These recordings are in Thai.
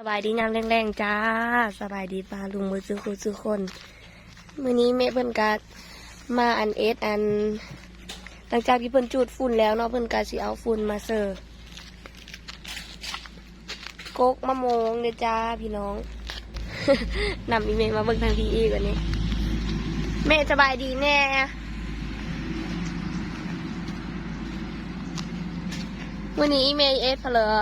สบายดีงามแรงๆจ้า สบายดีปลาลุงมือซื้อคุซื้อคนมือนี้แม่เพิ่นกามาอันเอสอันหลังจากที่เพิ่นจูดฝุ่นแล้วเนาะเพิ่นกาสิเอาฝุ่นมาเสิร์ฟกกมะมงเด้อจ้าพี่น้องนำอีเมลมาเบิ่งทางทีอีกวันนี้แม่สบายดีแน่วันนี้อีเมลเอสเหรอ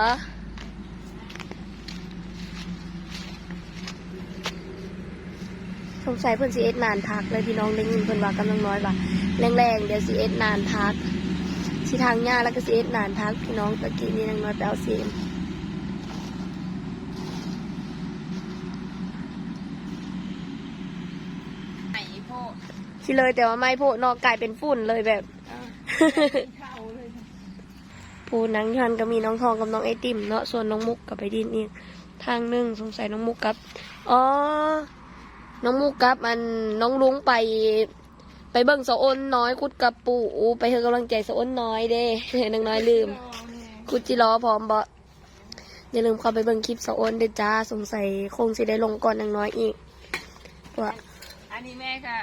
สงสัยเพิ่นสิเอ็ดนานพักเลยพี่น้องได้ยินเพิ่นว่ากำลังน้อยว่าแรงๆเดี๋ยวสิเอ็ดนานพักสิทางหญ้าแล้วก็สิเอ็ดนานพักพี่น้องตะกี้นี่นางน้อยไปเอาเสียงสิเลยแต่ว่าไม่โพดนอกกลายเป็นฝุ่นเลยแบบผู้นังยันก็มีน้องทองกับน้องไอติมเนาะส่วนน้องมุกกับไปดินอีกทางหนึ่งสงสัยน้องมุกกับ อ๋อ น้องมุกกับอันน้องลุงไป ไปเบิ่งสะอ้นน้อยคุดกับปู่ไปให้กำลังใจสะอ้นน้อยเด้นางน้อยลืม คุดจิรอพร้อมบ่อย่าลืมเข้าไปเบิ่งคลิปสะอ้นเด้อจ้าสงสัยคงสิได้ลงก่อนนางน้อยอีกว่าอันนี้แม่ค่ะ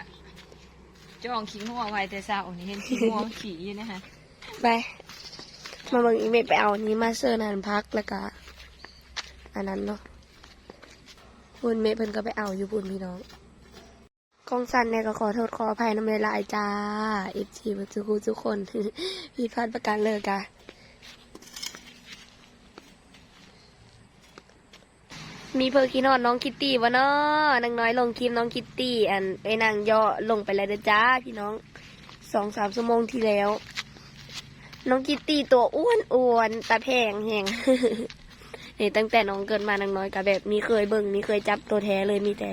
จองขิงหัวไว้แต่เช้านี่เห็นขิงหัวขี่อยู่นะคะไปมาเบิ่งอีเมลไปเอาอันนี้มาเซอร์นานพักแล้วก็อันนั้นเนาะ พุ่นเมเพิ่นก็ไปเอาอยู่พุ่นพี่น้องกองสันเนี่ยก็ขอโทษขออภัยน้ำลายจ้าเอฟซีมาทุกคทุกคนผิดพลาดประการเลยกะมีเพอร์คีนอนน้องคิตตี้วะเนาะนางน้อยลงคลิปน้องคิตตี้อันไปนางย่อลงไปแล้วเด้อจ้าพี่น้องสองสามชั่วโมงที่แล้ว น้องคิตตี้ตัวอ้วนอ้วนตาแพงแหง นี่ตั้งแต่น้องเกิดมานางน้อยกับแบบมีเคยเบิ่งมีเคยจับตัวแท้เลยมีแต่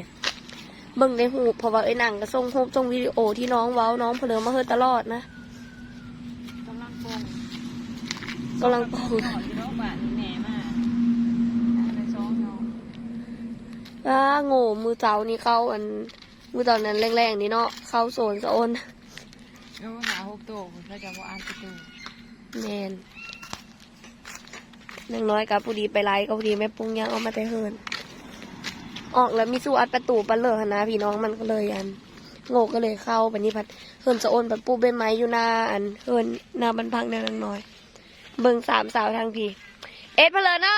เบิ่งในหูปเพราะว่าไอ้หนังก็ส่งรูปส่งวิดีโอที่น้องเว้าน้องเพลิมมาเฮอตลอดนะกำลังปงกำลังปงก่อนอยู่รอบบ้านแหน่มากไปซ้อมเนาะอ้าโง่มือเจ้านี่เข้าอันมือตอนนั้นแรงๆนี่เนาะเข้าโซนสะอ้นแล้วหาหกตัวผมก็จะว่าอ่านประตูแมน นางน้อยกับผู้ดีไปไล่กับผู้ดีแม่ปุ้งย่างเอามาแต่เฮินออกแล้วมีสู้อัดประตูปันเลยนะพี่น้องมันก็เลยอัน โง่ก็เลยเข้าไปนี่พัดเฮินสะโอนแบบปูใบไม้อยู่หน้าอันเฮินหน้าบันพังแนวนางน้อย เบิ่งสามสาวทางพี่ เอ็ดเพลินนะ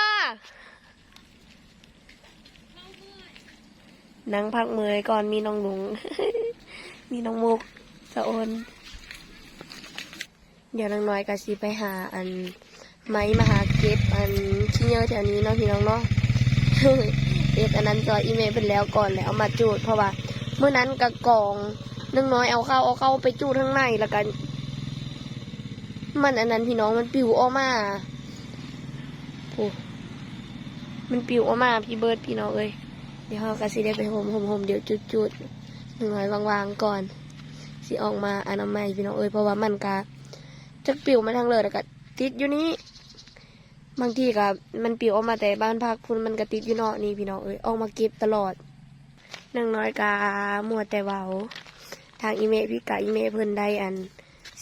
นังพักเมยก่อนมีน้องหลุง มีน้องมุกสะโอน เดี๋ยวนางน้อยก็สิไปหาอัน ไม้มาหาเก็บอันขี้เยอะแถวนี้เนาะพี่น้องเนาะเอ็ดอันนั้นจอยอีเมลเป็นแล้วก่อนแล้วเอามาจูด เพราะว่าเมื่อนั้นกระกองนางน้อยเอาเข้าเอาเข้าไปจูดข้างในแล้วกัน มันอันนั้นพี่น้องมันปิวออกมาโอ้มันปิวออกมาพี่เบิร์ดพี่น้องเอ้ยเดี๋ยวเราก็สิได้ไปโฮมโฮมโฮมเดี๋ยวจุดจุดๆนางน้อยวางๆก่อนสิออกมาอนามัยพี่น้องเอ้ยเพราะว่ามันกะจักปิวมาทางเลยแล้วก็ติดอยู่นี่ บางทีก็มันปิวออกมาแต่บ้านพักคุณมันก็ติดอยู่เนาะนี่พี่น้องเอ้ยออกมาเก็บตลอดนางน้อยกามัวแต่เว้าทางอีเมลพี่กะอีเมลเพิ่นได้อัน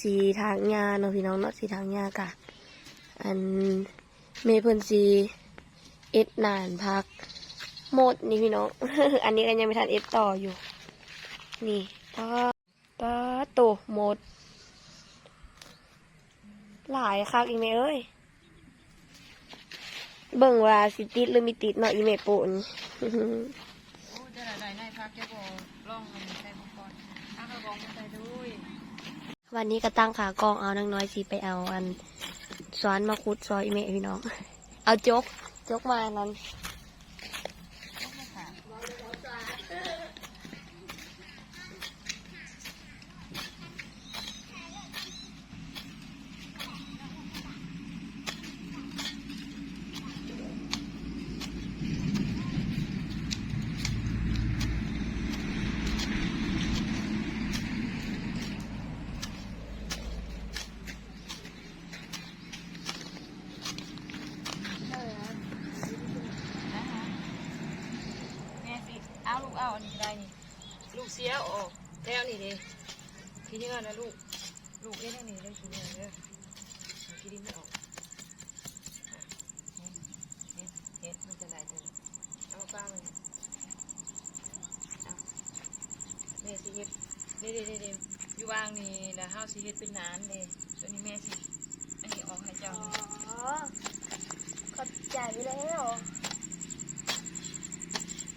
สีทางยาเนาะพี่น้องเนาะสีทางยากะ อันเมเพิ่นสีเอ็ดนานพักหมดนี่พี่น้อง อันนี้ก็ยังไม่ทันเอ็ดต่ออยู่ นี่ป้าป้าโตหมด หลายคักอีเมเอ้ย เบิ่งว่าสิติดหรือมีติดเนาะอีเมโปนโอ้จะได้ได้พักจะบอกล่องมันใส่มังกรถ้ากระบองมันใส่ด้วยวันนี้ก็ตั้งขากองเอานางน้อยสีไปเอาอันสอนมาคุดซอยอีเมพี่น้อง เอาจกจกมานั้น นี่ดิกินเนื้นะลูก ลูกเล่นนี่เล่นกินเนื้อเด้อกินดินไม่ออกเห็ดเห็ดมันจะได้จัเอามาป้ามันแม่สิเห็ดเด็ดเด็ดอยู่ว่างนี่แล้วห้าวสิเห็ดเป็นนานเลยตัวนี้แม่สิอันนี้ออกให้เจ้าอ๋อขอบใจแล้ว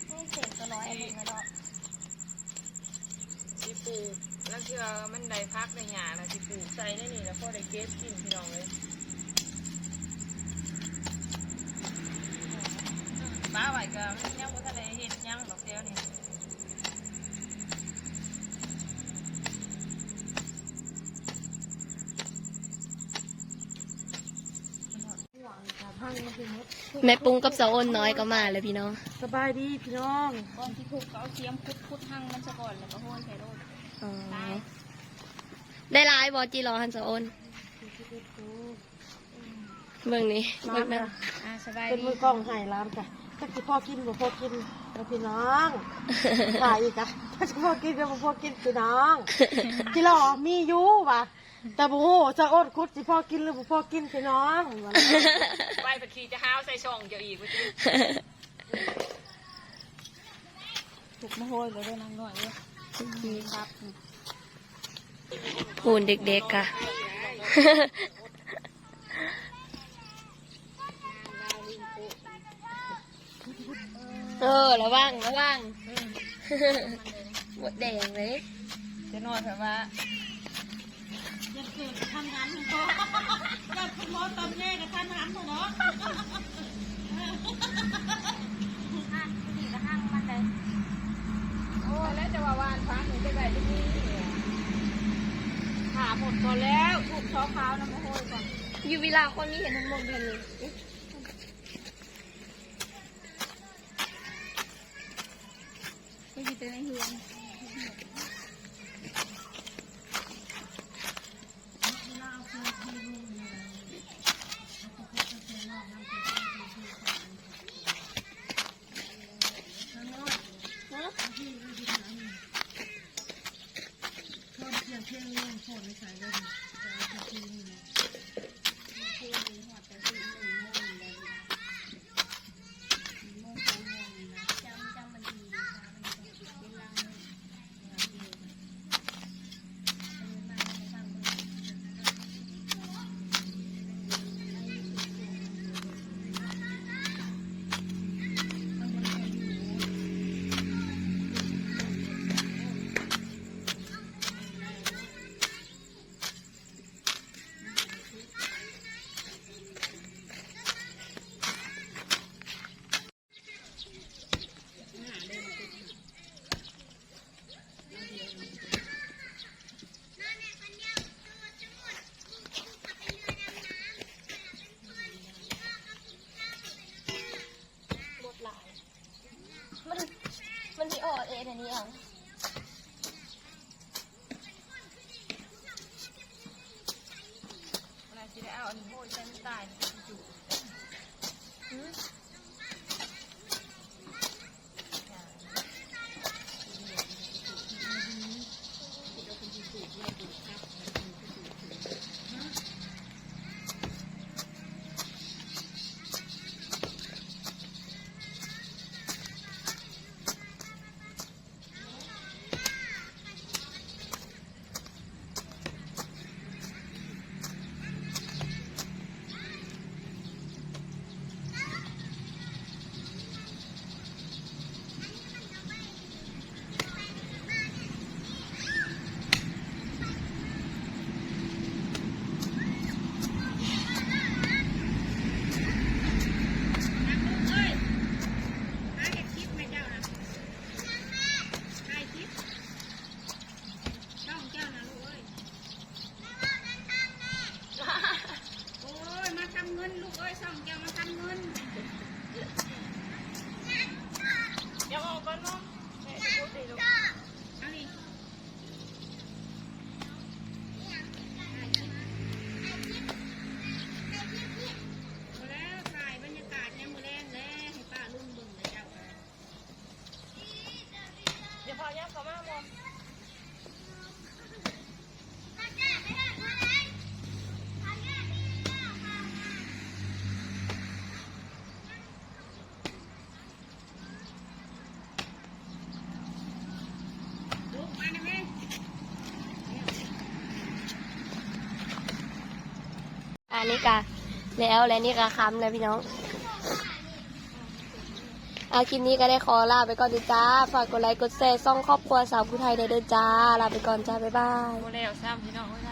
ไม่เสร็จก็น้อยอันนึงแล้ว ปลูกแล้วเชื่อมันได้พักได้หญ้าแล้วสิปลูกใส่ได้นี่แล้วพอได้เก็บกินพี่น้องเลยป้าไหวก็มันยังบ่ทันได้เฮ็ดหยังดอกเดียวนี่แม่ปุ้งกับสาวอ้นน้อยก็มาเลยพี่น้อง สบายดีพี่น้อง ก่อนที่ผูกก็เอาเสียมคุดคุดหั่งมันซะก่อนแล้วก็โห้ยใส่โลด อ๋อได้หลายบอจีรอฮันสาวอ้นเบิ่งนี่เบิ่งนะอ่าสบายเป็นดีมือกล้องใหายร้านจ้ะถ้าสิพ่อกินบ่พ่อกินแล้วพี่น้องถ่ายอีกอะถ้าสิพ่อกินก็บ่พ่อกินพี่น้องพี่หล่อมีอยู่ว่ะแต่บ่ฮู้จะอดคุดสิพ่อกินหรือบ่พ่อกินพี่น้องว่าไปผัดขี่จะห้าวใส่ช่องเจ้าอีกว่าจะถูกมาโหยเลยได้นางหน่อยเลย ครับพูนเด็กๆค่ะ เออระวังระวังหมดแดงเลยจะนอนแบบว่าอย่าเกิดทำงานของพ่ออย่าคุณหมอตำแย่กับทำงานของเนาะ โอ้ แล้วจะว่าวานฟ้าหนูจะได้ที่นี่ขาหมดก่อนแล้วถูกช้อขาวน้ำมโหยก่อนอยู่เวลาคนนี้เห็นทั้งหมดเลยนี่ไม่ยิเป็นไอเฮือน อันนี้ก็แล้วและนี่ก็คำเลยพี่น้อง อาคลิปนี้ก็ได้ขอลาไปก่อนดีจ้า ฝากกดไลค์กดแชร์ซ่องครอบครัวสาวผู้ไทยได้เด้อจ้า ลาไปก่อนจ้า บ๊ายบาย โมแล้วซ้ำพี่น้องไม่ได้